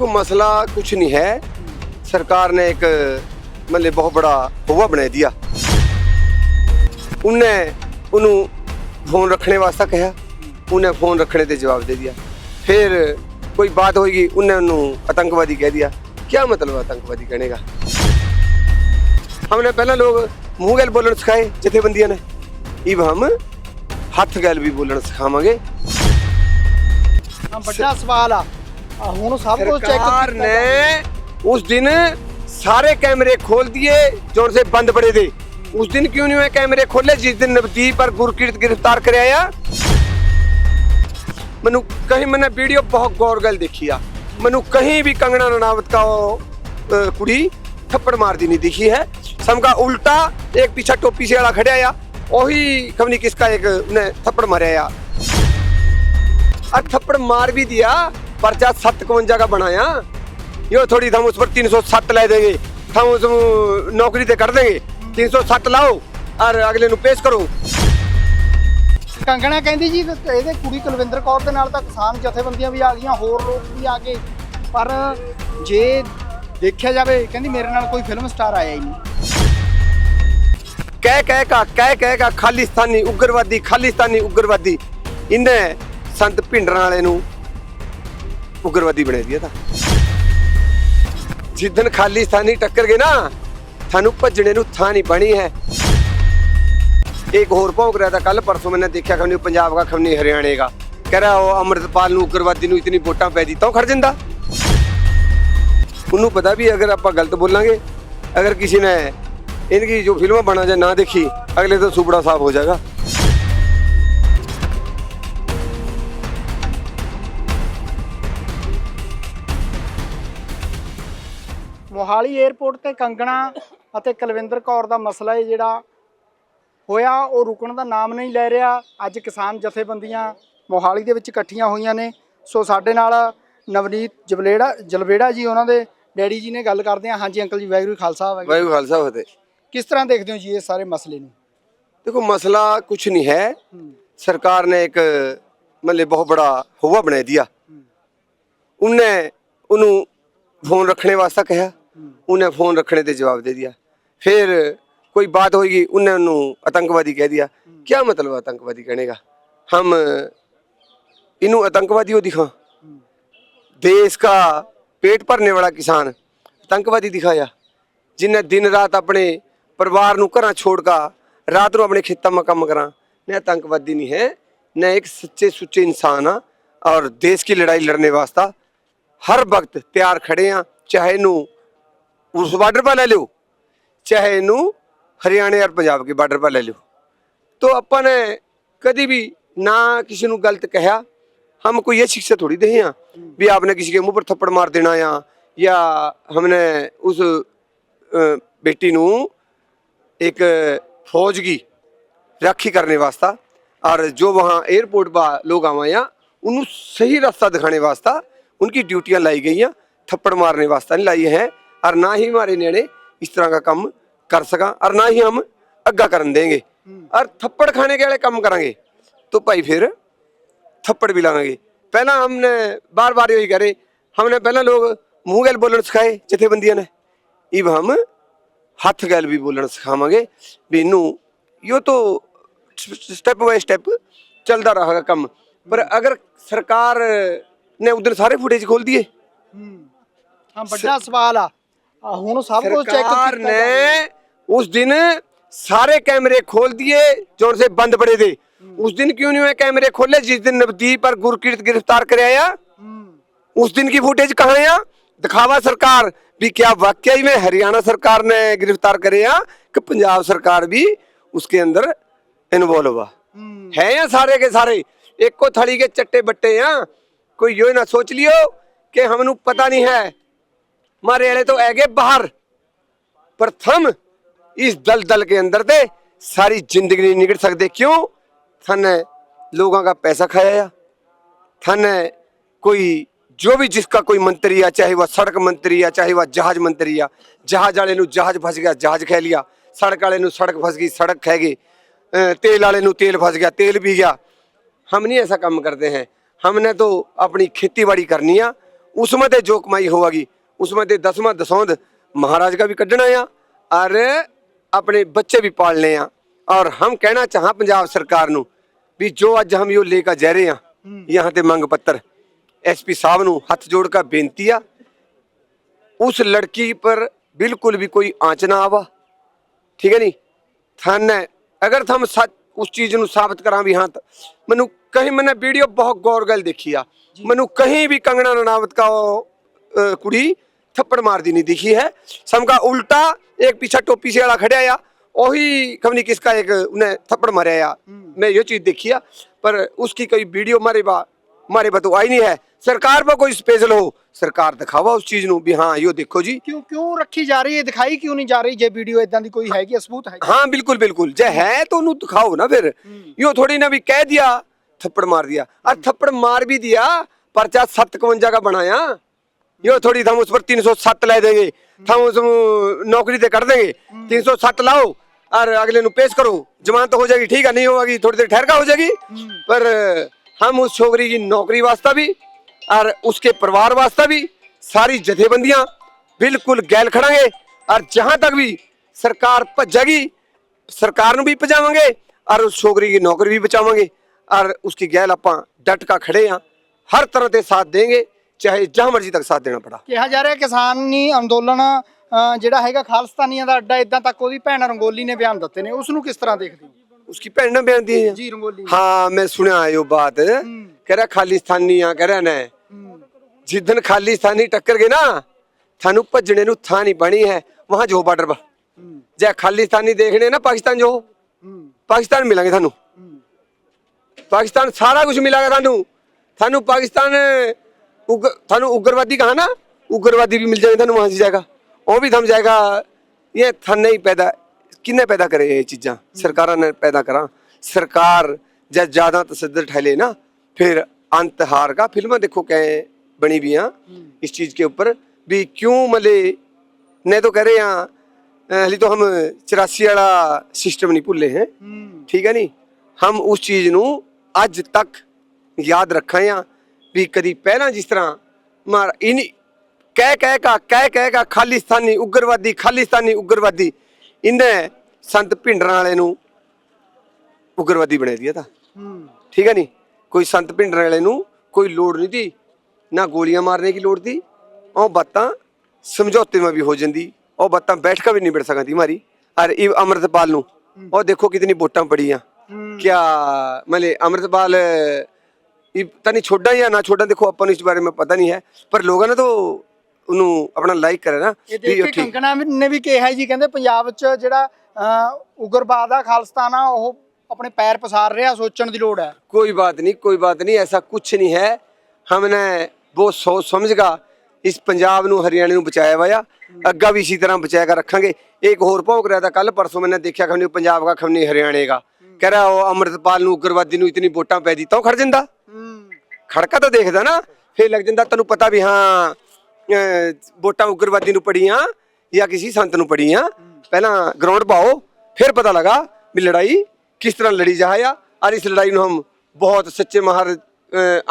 देखो मसला कुछ नहीं है सरकार ने एक मतलब बहुत बड़ा हुआ बना दिया उनने ਉਹਨੂੰ ਫੋਨ ਰੱਖਣੇ ਵਾਸਤੇ ਕਿਹਾ ਉਹਨੇ ਫੋਨ ਰੱਖਣੇ ਤੇ ਜਵਾਬ ਦੇ ਦਿਆ ਫਿਰ ਕੋਈ ਬਾਤ ਹੋਏਗੀ ਉਹਨੇ ਉਹਨੂੰ आतंकवादी कह दिया क्या मतलब आतंकवादी कहने का हमने पहले लोग मुंह गैल बोलना सिखाए जथेबंदियां ने अब हम ਹੱਥ ਗੈਲ ਵੀ ਬੋਲਣਾ ਸਿਖਾਵਾਂਗੇ ਹਾਂ ਵੱਡਾ ਸਵਾਲ ਆ ਆ सरकार उस दिन सारे कैमरे खोल दिए जो से बंद पड़े थे उस दिन क्यों नहीं हुए कैमरे खोले जिस दिन नवदीप और गुरकीर्त गिरफ़्तार कर मैं कहीं मैंने वीडियो बहुत गौर गल देखी आ मैं कहीं भी कंगना रनावत का कुड़ी थप्पड़ मार दी नहीं दिखी है समका उल्टा एक पीछा टोपी से आला खड़े आया ओही किसका एक उन्हें थप्पड़ मारे आ थप्पड़ मार भी दिया पर्चा सत्त कवंजा का बनाया यो थोड़ी हम उस पर तीन सौ सत्त ला देंगे हम उस नौकरी ते कर देंगे तीन सौ सत्त लाओ और अगले नु पेश करो ਕੰਗਣਾ ਕਹਿੰਦੀ ਜੀ ਕਿ ਇਹਦੇ ਕੁੜੀ ਕੁਲਵਿੰਦਰ ਕੌਰ ਦੇ ਨਾਲ ਤਾਂ ਕਿਸਾਨ ਜਥੇਬੰਦੀਆਂ ਵੀ ਆ ਗਈਆਂ ਹੋਰ ਲੋਕ ਵੀ ਆ ਗਏ ਪਰ ਜੇ ਦੇਖਿਆ ਜਾਵੇ ਕਹਿੰਦੀ ਮੇਰੇ ਨਾਲ ਕੋਈ ਫਿਲਮ ਸਟਾਰ ਆਇਆ ਹੀ ਨਹੀਂ कह कह का कह कह का खालिस्तानी उग्रवादी खालिस्तानी उग्रवादी इन्हें संत भिंडर वाले नु ਉਗਰਵਾਦੀ ਬਣੇ ਦੀ ਇਹ ਤਾਂ। ਜਿੱਦਨ ਖਾਲਿਸਤਾਨੀ ਟੱਕਰ ਗਏ ਨਾ, ਸਾਨੂੰ ਭੱਜਣੇ ਨੂੰ ਥਾਂ ਨਹੀਂ ਬਣੀ ਹੈ। ਇੱਕ ਹੋਰ ਭੌਂਕ ਰਿਹਾ ਤਾਂ ਕੱਲ ਪਰਸੋਂ ਮੈਨੇ ਦੇਖਿਆ ਕਿ ਪੰਜਾਬ ਦਾ ਖਮਨੀ ਹਰਿਆਣੇ ਦਾ। ਕਹਿ ਉਹ ਅਮਰਤਪਾਲ ਨੂੰ ਉਗਰਵਾਦੀ ਨੂੰ ਇਤਨੀ ਵੋਟਾਂ ਪੈ ਦੀ ਤਾਂ ਖੜ ਜਾਂਦਾ। ਉਹਨੂੰ ਪਤਾ ਵੀ ਅਗਰ ਆਪਾਂ ਗਲਤ ਬੋਲਾਂਗੇ, ਅਗਰ ਕਿਸੇ ਨੇ ਇਨਕੀ ਜੋ ਫਿਲਮਾਂ ਬਣਾ ਜਾਂ ਨਾ ਦੇਖੀ, ਅਗਲੇ ਤੋਂ ਸੁਪੜਾ ਸਾਫ਼ ਹੋ ਜਾਏਗਾ। ਮੋਹਾਲੀ 에ਅਰਪੋਰਟ ਤੇ ਕੰਗਣਾ ਅਤੇ ਕੁਲਵਿੰਦਰ ਕੌਰ ਦਾ ਮਸਲਾ ਹੈ ਜਿਹੜਾ ਹੋਇਆ ਉਹ ਰੁਕਣ ਦਾ ਨਾਮ ਨਹੀਂ ਲੈ ਰਿਹਾ। ਅੱਜ ਕਿਸਾਨ ਜਥੇਬੰਦੀਆਂ ਮੋਹਾਲੀ ਦੇ ਵਿੱਚ ਇਕੱਠੀਆਂ ਹੋਈਆਂ ਨੇ। ਸੋ ਸਾਡੇ ਨਾਲ ਨਵਨੀਤ ਜਬਲੇੜਾ ਜਲਵੇੜਾ ਜੀ ਉਹਨਾਂ ਦੇ ਡੈਡੀ ਜੀ ਨੇ ਗੱਲ ਕਰਦੇ ਆ ਹਾਂਜੀ ਅੰਕਲ ਜੀ ਵੈਗਰੂ ਖਾਲਸਾ ਵੈਗਰੂ ਖਾਲਸਾ ਫਤਿਹ। ਕਿਸ ਤਰ੍ਹਾਂ ਦੇਖਦੇ ਹੋ ਜੀ ਇਹ ਸਾਰੇ ਮਸਲੇ ਨੂੰ? ਦੇਖੋ ਮਸਲਾ ਕੁਝ ਨਹੀਂ ਹੈ। ਸਰਕਾਰ ਨੇ ਇੱਕ ਮੱਲੇ ਬਹੁਤ ਬੜਾ ਹਵਾ ਬਣਾ ਦਿਆ ਉਹਨੇ ਉਹਨੂੰ ਫੋਨ ਰੱਖਣੇ ਵਾਸਤੇ ਕਿਹਾ। ਉਹਨੇ ਫੋਨ ਰੱਖਣੇ ਤੇ ਜਵਾਬ ਦੇ ਦਿਆ। ਫਿਰ ਕੋਈ ਬਾਤ ਹੋਏਗੀ, ਉਹਨੇ ਉਹਨੂੰ ਆਤੰਕਵਾਦੀ ਕਹਿ ਦਿਆ। ਕੀ ਮਤਲਬ ਆਤੰਕਵਾਦੀ ਕਹਨੇ ਹਮ, ਇਹਨੂੰ ਆਤੰਕਵਾਦੀ ਉਹ ਦਿਖਾ। ਦੇਸ਼ ਦਾ ਪੇਟ ਭਰਨੇ ਵਾਲਾ ਕਿਸਾਨ ਆਤੰਕਵਾਦੀ ਦਿਖਾਇਆ। ਜਿਨ੍ਹਾਂ ਦਿਨ ਰਾਤ ਆਪਣੇ ਪਰਿਵਾਰ ਨੂੰ ਘਰਾਂ ਛੋੜ ਕੇ ਰਾਤ ਨੂੰ ਆਪਣੇ ਖੇਤਾਂ ਮਾ ਕੰਮ ਕਰਾਂ ਨਾ ਆਤੰਕਵਾਦੀ ਨਹੀਂ ਹੈ। ਨਾ ਇੱਕ ਸੱਚੇ ਸੁੱਚੇ ਇਨਸਾਨ ਆ ਔਰ ਦੇਸ਼ ਦੀ ਲੜਾਈ ਲੜਨੇ ਵਾਸਤਾ ਹਰ ਵਕਤ ਤਿਆਰ ਖੜੇ ਆ ਚਾਹੇ ਨੂੰ ਉਸ ਬਾਰਡਰ 'ਤੇ ਲੈ ਲਿਓ ਚਾਹੇ ਨੂੰ ਹਰਿਆਣੇ ਔਰ ਪੰਜਾਬ ਕੇ ਬਾਰਡਰ 'ਤੇ ਲੈ ਲਿਓ तो अपन ने कभी भी ना किसी ਨੂੰ गलत कहा हम कोई ये शिक्षा थोड़ी दे हैं भी आपने किसी के मुंह पर थप्पड़ मार देना या या हमने उस अ, बेटी ਨੂੰ एक फौज की राखी करने वास्ता और जो वहाँ एयरपोर्ट पर लोग आवा या उन्हें सही रास्ता दिखाने वास्ता उनकी ड्यूटियां लाई गई हैं थप्पड़ मारने वास्ता नहीं लाई हैं और ना ही हमारे नियाणे इस तरह का काम कर सका और ना ही हम अग्गा करन देंगे और थप्पड़ खाने के वाले काम करेंगे तो भाई फिर थप्पड़ भी लगाएंगे पहला हमने बार बार यही करे हमने पहला लोग मुंह गैल बोलना सिखाए जथेबंदियां ने अब हम ਹੱਥ ਗੈਲ ਵੀ ਬੋਲਣਾ ਸਿਖਾਵਾਂਗੇ ਵੀ ਇਹਨੂੰ ਯੋ ਤੋ ਸਟੈਪ ਬਾਈ ਸਟੈਪ ਚੱਲਦਾ ਰਹੇਗਾ ਕੰਮ ਪਰ ਅਗਰ ਸਰਕਾਰ ਨੇ ਉਧਰ ਸਾਰੇ ਫੁਟੇਜ ਖੋਲ ਦਿਏ ਹਾਂ ਵੱਡਾ ਸਵਾਲ ਆ ਆ ਹੁਣ ਸਭ ਕੁਝ ਚੈੱਕ सरकार ने उस दिन सारे कैमरे खोल दिए जो से बंद पड़े थे उस दिन क्यों नहीं हुए कैमरे खोले जिस दिन नवदीप और गुरकीरत गिरफ्तार कर आया उस दिन की फुटेज कहाँ है दिखावा सरकार भी क्या वाकई में हरियाणा सरकार ने गिरफ्तार करे या कि पंजाब सरकार भी उसके अंदर इन्वॉल्व हुआ है या सारे के सारे एक को थड़ी के चट्टे बट्टे हैं कोई यो ना सोच लियो कि हमनु पता नहीं है मारे वाले तो है गए बाहर प्रथम इस दल दल के अंदर थे सारी जिंदगी नहीं निकल सकते क्यों थाने लोगों का पैसा खाया या थाने कोई जो भी जिसका कोई मंत्री आ चाहे वह सड़क मंत्री आ चाहे वह जहाज मंत्री आ जहाज वाले नु जहाज फस गया जहाज खा लिया सड़क वाले नु सड़क फस गई सड़क खा गई अ, तेल वाले नु तेल फस गया तेल पी गया हम नहीं ऐसा काम करते हैं हमने तो अपनी खेती बाड़ी करनी आ उसमें ते जो कमाई होगी उसमें से दसवां दसौंध महाराज का भी कढ़ना है और अपने बच्चे भी पालने हैं और हम कहना चाह पंजाब सरकार ਨੂੰ ਵੀ ਜੋ ਅੱਜ ਹਮ ਯੋ ਲੈ ਕੇ ਜਾ ਰਹੇ ਹਾਂ। ਯਹਾਂ ਤੇ ਮੰਗ ਪੱਤਰ ਐਸਪੀ ਸਾਹਿਬ ਨੂੰ ਹੱਥ ਜੋੜ ਕੇ ਬੇਨਤੀ ਆ ਉਸ ਲੜਕੀ ਪਰ ਬਿਲਕੁਲ ਵੀ ਕੋਈ ਆਂਚ ਨਾ ਆਵਾ। ਠੀਕ ਹੈ ਨਹੀਂ ਥਨ ਹੈ ਅਗਰ ਤੁਮ ਉਸ ਚੀਜ਼ ਨੂੰ ਸਾਬਤ ਕਰਾਂ ਵੀ ਹਾਂ ਮੈਨੂੰ ਕਹੀਂ ਮੈਨੇ ਵੀਡੀਓ ਬਹੁਤ ਗੌਰ ਗੱਲ ਦੇਖੀ ਆ। ਮੈਨੂੰ ਕਹੀਂ ਵੀ ਕੰਗਣਾ ਰਣਾਵਤ ਕਾ ਕੁੜੀ अ, कुड़ी थप्पड़ मारती नहीं दिखी है समका उल्टा एक पीछे टोपी से वाला खड़ा आ वही खमनी किसका एक उन्हें थप्पड़ मारे आ मैं ये चीज देखी आ पर उसकी कोई वीडियो मारे बा मारे बा तो आई नहीं है सरकार पर कोई स्पेशल हो ਸਰਕਾਰ ਦਿਖਾਵਾ ਉਸ ਚੀਜ਼ ਨੂੰ ਵੀ ਹਾਂ ਇਹੋ ਦੇਖੋ ਜੀ ਕਿਉਂ ਕਿਉਂ ਰੱਖੀ ਜਾ ਰਹੀ ਹੈ ਦਿਖਾਈ ਕਿਉਂ ਨਹੀਂ ਜਾ ਰਹੀ ਜੇ ਵੀਡੀਓ ਇਦਾਂ ਦੀ ਕੋਈ ਹੈਗੀ ਹੈ, ਸਬੂਤ ਹੈ हाँ बिल्कुल बिल्कुल जे है तो उन्हें दिखाओ ना फिर यो थोड़ी ना भी कह दिया थप्पड़ मार दिया और थप्पड़ मार भी दिया पर्चा सत्त कवंजा का बनाया यो थोड़ी हम उस पर 307 ला देंगे हम उस नौकरी से कर देंगे 307 लाओ और अगले पेश करो जमानत तो हो जाएगी ठीक है नहीं होगी थोड़ी देर ठहर का हो जाएगी पर हम उस छोकरी की नौकरी वास्ता भी और उसके परिवार वास्ता भी सारी जथेबंदियां बिल्कुल गैल खड़ांगे और जहां तक भी सरकार भजेगी ਸਰਕਾਰ ਨੂੰ ਵੀ ਭਜਾਵਾਂਗੇ ਔਰ ਉਸ ਛੋਕਰੀ ਦੀ ਨੌਕਰੀ ਵੀ ਬਚਾਵਾਂਗੇ ਔਰ ਉਸकी ਗੈਲ ਆਪਾਂ ਡਟ ਕਾ ਖੜੇ ਆ ਹਰ ਤਰ੍ਹਾਂ ਦੇ ਸਾਥ ਦੇਂਗੇ ਚਾਹੇ ਜਹਾਂ ਮਰਜ਼ੀ ਤੱਕ ਸਾਥ ਦੇਣਾ ਪੜਾ। ਕਿਹਾ ਜਾ ਰਿਹਾ ਕਿਸਾਨੀ ਅੰਦੋਲਨ ਅ, ਜਿਹੜਾ ਹੈਗਾ ਖਾਲਸਤਾਨੀਆਂ ਦਾ ਅੱਡਾ ਇਦਾਂ ਤੱਕ ਉਹਦੀ ਭੈਣ ਰੰਗੋਲੀ ਨੇ ਬਿਆਨ ਦਿੱਤੇ ਨੇ। ਉਸ ਨੂੰ ਕਿਸ ਤਰ੍ਹਾਂ ਦੇਖਦੇ ਹੋ? ਉਸकी ਭੈਣ ਨੇ ਬਿਆਨ ਦੀ ਹੈ। ਜੀ ਰੰਗੋਲੀ। ਹਾਂ ਮੈਂ ਸੁਣਿਆ ਇਹ ਬਾਤ। ਕਹ ਰਿਹਾ ਖਾਲਿਸਤਾਨੀਆਂ ਕਹ ਰਿਹਾ ਨੇ। ਜਿੱਦਨ ਖਾਲਿਸਤਾਨੀ ਟੱਕਰ ਗਏ ਨਾ ਤੁਹਾਨੂੰ ਭੱਜਣੇ ਨੂੰ ਥਾਂ ਨਹੀਂ ਬਣੀ ਹੈ। ਵਹਾਂ ਜੋ ਬਾਰਡਰ ਪਰ ਜੇ ਖਾਲਿਸਤਾਨੀ ਦੇਖਣੇ ਨਾ ਪਾਕਿਸਤਾਨ ਜੋ ਪਾਕਿਸਤਾਨ ਮਿਲਾਂਗੇ ਤੁਹਾਨੂੰ ਪਾਕਿਸਤਾਨ ਸਾਰਾ ਕੁਝ ਮਿਲਾਗਾ ਤੁਹਾਨੂੰ। ਤੁਹਾਨੂੰ ਪਾਕਿਸਤਾਨ ਉਗ ਤੁਹਾਨੂੰ ਉਗਰਵਾਦੀ ਕਹਾ ਨਾ ਉਗਰਵਾਦੀ ਵੀ ਮਿਲ ਜਾਏਗਾ ਤੁਹਾਨੂੰ ਵਹਾਂ ਜਾਏਗਾ ਉਹ ਵੀ ਥਮ ਜਾਏਗਾ ਇਹ ਥੰਨੇ ਹੀ ਪੈਦਾ ਕਿੰਨੇ ਪੈਦਾ ਕਰੇ ਇਹ ਚੀਜ਼ਾਂ ਸਰਕਾਰਾਂ ਨੇ ਪੈਦਾ ਕਰਾਂ ਸਰਕਾਰ ਜਦ ਜ਼ਿਆਦਾ ਤਸੱਦਦ ਠਹਿਲੇ ਨਾ फिर अंत हार का फिल्में देखो क्या बनी भी हैं इस चीज के ऊपर भी क्यों मले नहीं तो कह रहे हैं हली तो हम चौरासी वाला सिस्टम नहीं भुले हैं ਠੀਕ ਹੈ ਨਹੀਂ ਹਮ ਉਸ ਚੀਜ਼ ਨੂੰ ਅੱਜ ਤੱਕ ਯਾਦ ਰੱਖਾਂ ਆ ਵੀ ਕਦੀ ਪਹਿਲਾਂ ਜਿਸ ਤਰ੍ਹਾਂ ਮਾਰ ਇਨੀ ਕਹਿ ਕਹਿ ਕਾ ਕਹਿ ਕਹਿ ਕਾ ਖਾਲਿਸਤਾਨੀ ਉਗਰਵਾਦੀ ਖਾਲਿਸਤਾਨੀ ਉਗਰਵਾਦੀ ਇਹਨੇ ਸੰਤ ਭਿੰਡਰਾਂ ਵਾਲੇ ਨੂੰ ਉਗਰਵਾਦੀ ਬਣਾ ਦਿਆ ਤਾਂ। ਠੀਕ ਹੈ ਨਹੀਂ ਕੋਈ ਸੰਤ ਭਿੰਡਰਾਂ ਵਾਲੇ ਨੂੰ ਕੋਈ ਲੋੜ ਨਹੀਂ ਦੀ ਨਾ ਗੋਲੀਆਂ ਮਾਰਨੇ ਦੀ ਲੋੜ ਦੀ ਉਹ ਬਾਤਾਂ ਸਮਝੌਤੇ ਮੈਂ ਵੀ ਹੋ ਜਾਂਦੀ ਉਹ ਬਾਤਾਂ ਬੈਠ ਕੇ ਵੀ ਨਹੀਂ ਬਿੜ ਸਕਦੀ ਮਾਰੀ। ਔਰ ਇਹ ਅਮਰਤਪਾਲ ਨੂੰ ਉਹ ਦੇਖੋ ਕਿਤਨੀ ਵੋਟਾਂ ਪੜੀਆਂ ਕਿਆ ਮਲੇ ਅਮਰਤਪਾਲ ਇਹ ਪਤਾ ਨਹੀਂ ਛੋਟਾ ਜਾਂ ਨਾ ਛੋਟਾ ਦੇਖੋ ਆਪਾਂ ਨੂੰ ਇਸ ਬਾਰੇ ਮੈਂ ਪਤਾ ਨਹੀਂ ਹੈ ਪਰ ਲੋਕਾਂ ਨੇ ਤਾਂ ਉਹਨੂੰ ਆਪਣਾ ਲਾਈਕ ਕਰਿਆ ਨਾ ਇਹ ਦੇਖ ਕੇ ਨੇ ਵੀ ਕਿਹਾ ਜੀ ਕਹਿੰਦੇ ਪੰਜਾਬ 'ਚ ਜਿਹੜਾ ਉਗਰਵਾਦ ਆ ਖਾਲਸਤਾਨ ਆ ਉਹ ਆਪਣੇ ਪੈਰ ਪਸਾਰ ਰਿਹਾ ਸੋਚਣ ਦੀ ਲੋੜ ਹੈ। ਕੋਈ ਬਾਤ ਨਹੀਂ ਕੋਈ ਬਾਤ ਨਹੀਂ ਐਸਾ ਕੁਝ ਨਹੀਂ ਹੈ। ਹਮਨੇ ਬਹੁਤ ਸੋਚ ਸਮਝ ਕਾ ਇਸ ਪੰਜਾਬ ਨੂੰ ਹਰਿਆਣੇ ਨੂੰ ਬਚਾਇਆ ਹੋਇਆ। ਅੱਗਾ ਵੀ ਇਸੇ ਤਰ੍ਹਾਂ ਬਚਾਇਆ ਕਰ ਰੱਖਾਂਗੇ। ਇੱਕ ਹੋਰ ਭੌਂਕ ਰਿਹਾ ਤਾਂ ਕੱਲ ਪਰਸੋਂ ਮੈਨੇ ਦੇਖਿਆ ਖਮਨੀ ਪੰਜਾਬ ਦਾ ਖਮਨੀ ਹਰਿਆਣੇ ਦਾ। ਕਹਿ ਰਹਾ ਉਹ ਅਮਰਤਪਾਲ ਨੂੰ ਉਗਰਵਾਦੀ ਨੂੰ ਇਤਨੀ ਵੋਟਾਂ ਪੈ ਦਿੱਤਾ ਉਹ ਖੜ ਜਾਂਦਾ। ਖੜਕਾ ਤਾਂ ਦੇਖਦਾ ਨਾ ਫੇਰ ਲੱਗ ਜਾਂਦਾ ਤੈਨੂੰ ਪਤਾ ਵੀ ਹਾਂ ਅਹ, ਵੋਟਾਂ ਉਗਰਵਾਦੀ ਨੂੰ ਪੜੀਆਂ ਜਾਂ ਕਿਸੇ ਸੰਤ ਨੂੰ ਪੜੀਆਂ ਪਹਿਲਾਂ ਗਰਾਊਂਡ ਪਾਓ ਫਿਰ ਪਤਾ ਲਗਾ ਵੀ ਲੜਾਈ ਕਿਸ ਤਰ੍ਹਾਂ ਲੜੀ ਜਾਇਆ ਔਰ ਇਸ ਲੜਾਈ ਨੂੰ ਹਮ ਬਹੁਤ ਸੱਚੇ ਮਹਾਰ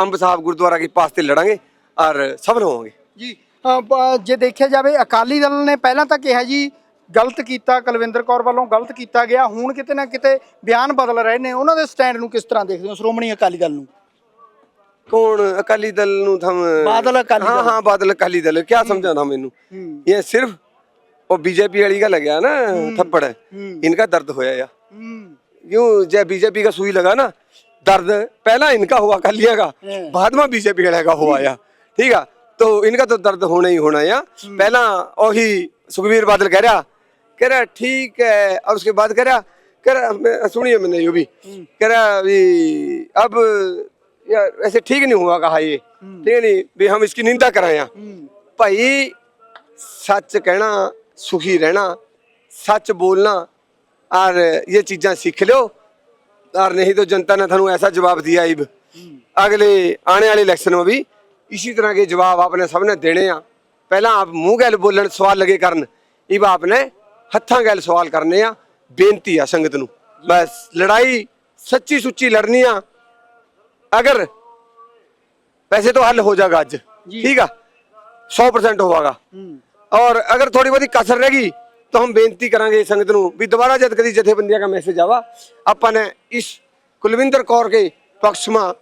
ਅੰਬ ਸਾਹਿਬ ਗੁਰਦੁਆਰਾ ਕੇ ਪਾਸ ਤੇ ਲੜਾਂਗੇ ਔਰ ਸਫਲ ਹੋਵਾਂਗੇ। ਜੀ ਜੇ ਦੇਖਿਆ ਜਾਵੇ ਅਕਾਲੀ ਦਲ ਨੇ ਪਹਿਲਾਂ ਤਾਂ ਕਿਹਾ ਜੀ ਗਲਤ ਕੀਤਾ ਕੁਲਵਿੰਦਰ ਕੌਰ ਵੱਲੋਂ ਗਲਤ ਕੀਤਾ ਗਿਆ। ਹੁਣ ਕਿਤੇ ਨਾ ਕਿਤੇ ਬਿਆਨ ਬਦਲ ਰਹੇ ਨੇ। ਉਹਨਾਂ ਦੇ ਸਟੈਂਡ ਨੂੰ ਕਿਸ ਤਰ੍ਹਾਂ ਦੇਖਦੇ ਹੋ ਸ਼੍ਰੋਮਣੀ ਅਕਾਲੀ ਦਲ ਨੂੰ? कौन अकाली दल नु थम बादल अकाली हाँ दल। हाँ बादल अकाली दल क्या समझा था मैनू ये सिर्फ वो बीजेपी वाली का लग गया ना थप्पड़ इनका दर्द होया या यूं जब बीजेपी का सुई लगा ना दर्द पहला इनका हुआ अकालिया का हम्म। बाद में बीजेपी वाले का हुआ या ठीक है तो इनका तो दर्द होना ही होना या पहला वही सुखबीर बादल कह रहा कह रहा ठीक है और उसके बाद कह रहा कह रहा मैं- सुनिए मैंने यो भी कह रहा भी अब यार ऐसे ठीक नहीं हुआ कहा ये ठीक है नहीं भी हम इसकी निंदा कराए हैं भाई सच कहना सुखी रहना सच बोलना और ये चीज़ें सीख लो और नहीं तो जनता ने थानू ऐसा जवाब दिया इब अगले आने वाले इलेक्शन में भी इसी तरह के जवाब आपने सबने देने आ पहला आप मुंह गैल बोलन सवाल लगे करन इब आपने हत्थां गैल सवाल करने आ बेनती आ संगत नू बस लड़ाई सच्ची सुच्ची लड़नी आ ਅਗਰ ਪੈਸੇ ਤੋਂ ਹੱਲ ਹੋ ਜਾਗਾ ਅੱਜ ਠੀਕ ਆ? 100% ਹੋਵਾਗਾ। ਔਰ ਅਗਰ ਥੋੜੀ ਬਹੁਤੀ ਕਸਰ ਰਹਿ ਗਈ ਤਾਂ ਹਮ ਬੇਨਤੀ ਕਰਾਂਗੇ ਸੰਗਤ ਨੂੰ ਵੀ ਦੁਬਾਰਾ ਜਦ ਕਦੀ ਜਥੇਬੰਦੀਆਂ ਦਾ ਮੈਸੇਜ ਆਵਾ ਆਪਾਂ ਨੇ ਇਸ ਕੁਲਵਿੰਦਰ ਕੌਰ ਕੇ ਪਕਸ਼ਮਾ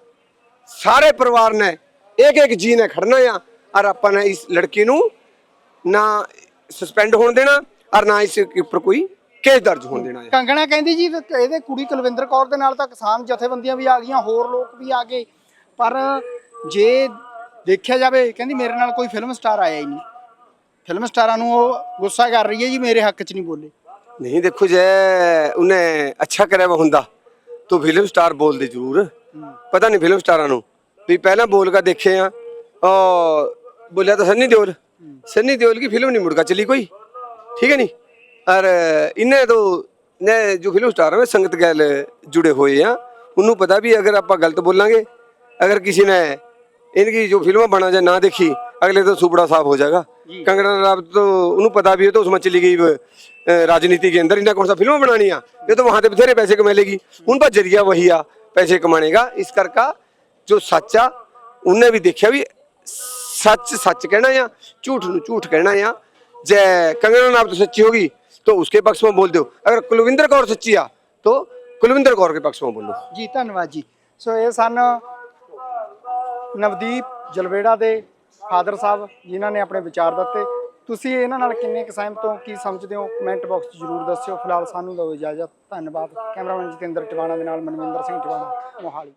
ਸਾਰੇ ਪਰਿਵਾਰ ਨੇ ਇੱਕ ਇੱਕ ਜੀ ਨੇ ਖੜਨਾ ਆ ਔਰ ਆਪਾਂ ਨੇ ਇਸ ਲੜਕੀ ਨੂੰ ਨਾ ਸਸਪੈਂਡ ਹੋਣ ਦੇਣਾ ਔਰ ਨਾ ਇਸ ਉੱਪਰ ਕੋਈ ਕੇਸ ਦਰਜ ਹੋਣ ਦੇਣਾ ਹੈ। ਕੰਗਣਾ ਕਹਿੰਦੀ ਜੀ ਇਹਦੇ ਕੁੜੀ ਕੁਲਵਿੰਦਰ ਕੌਰ ਦੇ ਨਾਲ ਤਾਂ ਕਿਸਾਨ ਜਥੇਬੰਦੀਆਂ ਵੀ ਆ ਗਈਆਂ ਹੋਰ ਲੋਕ ਵੀ ਆ ਗਏ। ਪਰ ਜੇ ਦੇਖਿਆ ਜਾਵੇ ਕਹਿੰਦੀ ਮੇਰੇ ਨਾਲ ਕੋਈ ਫਿਲਮ ਸਟਾਰ ਆਇਆ ਹੀ ਨਹੀਂ। ਫਿਲਮ ਸਟਾਰਾਂ ਨੂੰ ਉਹ ਗੁੱਸਾ ਕਰ ਰਹੀ ਹੈ ਜੀ ਮੇਰੇ ਹੱਕ 'ਚ ਨਹੀਂ ਬੋਲੇ। ਨਹੀਂ ਦੇਖੋ ਜੇ ਉਹਨੇ ਅੱਛਾ ਕਰਿਆ ਹੁੰਦਾ ਤੋ ਫਿਲਮ ਸਟਾਰ ਬੋਲਦੇ ਜ਼ਰੂਰ। ਪਤਾ ਨਹੀਂ ਫਿਲਮ ਸਟਾਰਾਂ ਨੂੰ ਵੀ ਪਹਿਲਾਂ ਬੋਲ ਕੇ ਦੇਖੇ ਆ ਬੋਲਿਆ ਤਾਂ ਸੰਨੀ ਦਿਓਲ। ਸੰਨੀ ਦਿਓਲ ਕੀ ਫਿਲਮ ਨਹੀਂ ਮੁੜਕਾ ਚਲੀ ਕੋਈ? ਠੀਕ ਹੈ ਨਹੀਂ और इन्हें तो ने जो फिल्म स्टार है संगत गैल जुड़े हुए हैं उन्होंने पता भी अगर आप गलत बोलेंगे अगर किसी ने इनकी जो फिल्म बना जाए ना देखी अगले तो सुपड़ा साफ हो जाएगा कंगना रनावत तो उन्हें पता भी है तो उसमें चली गई वो, अ, राजनीति के अंदर इन्हें कौन सा फिल्म बनानी है ये तो वहां से बथेरे पैसे कमा लेगी उनका जरिया वही आ पैसे कमाने का इस करका जो सच आ उनने भी देखा भी सच सच कहना या झूठ ਨੂੰ ਝੂਠ ਕਹਿਣਾ ਆ ਜੇ ਕੰਗਨਾ ਨਾਮ तो सच्ची होगी तो उसके पक्ष में बोल दो अगर कुलविंदर कौर सच्ची आ तो कुलविंदर कौर के पक्ष में बोलो ਜੀ ਧੰਨਵਾਦ ਜੀ ਸੋ ਇਹ ਸਨ ਨਵਦੀਪ ਜਲਵੇੜਾ ਦੇ ਫਾਦਰ ਸਾਹਿਬ ਜਿਨ੍ਹਾਂ ਨੇ ਆਪਣੇ ਵਿਚਾਰ ਦਿੱਤੇ ਤੁਸੀਂ ਇਹਨਾਂ ਨਾਲ ਕਿੰਨੇ ਕੁ ਸਹਿਮਤ ਹੋ ਕੀ ਸਮਝਦੇ ਹੋ ਕਮੈਂਟ ਬਾਕਸ 'ਚ ਜਰੂਰ ਦੱਸਿਓ ਫਿਲਹਾਲ ਸਾਨੂੰ ਦਿਓ ਇਜਾਜ਼ਤ ਧੰਨਵਾਦ ਕੈਮਰਾਮੈਨ ਜਤਿੰਦਰ ਟਿਵਾਣਾ ਦੇ ਨਾਲ ਮਨਵਿੰਦਰ ਸਿੰਘ ਟਿਵਾਣਾ ਮੋਹਾਲੀ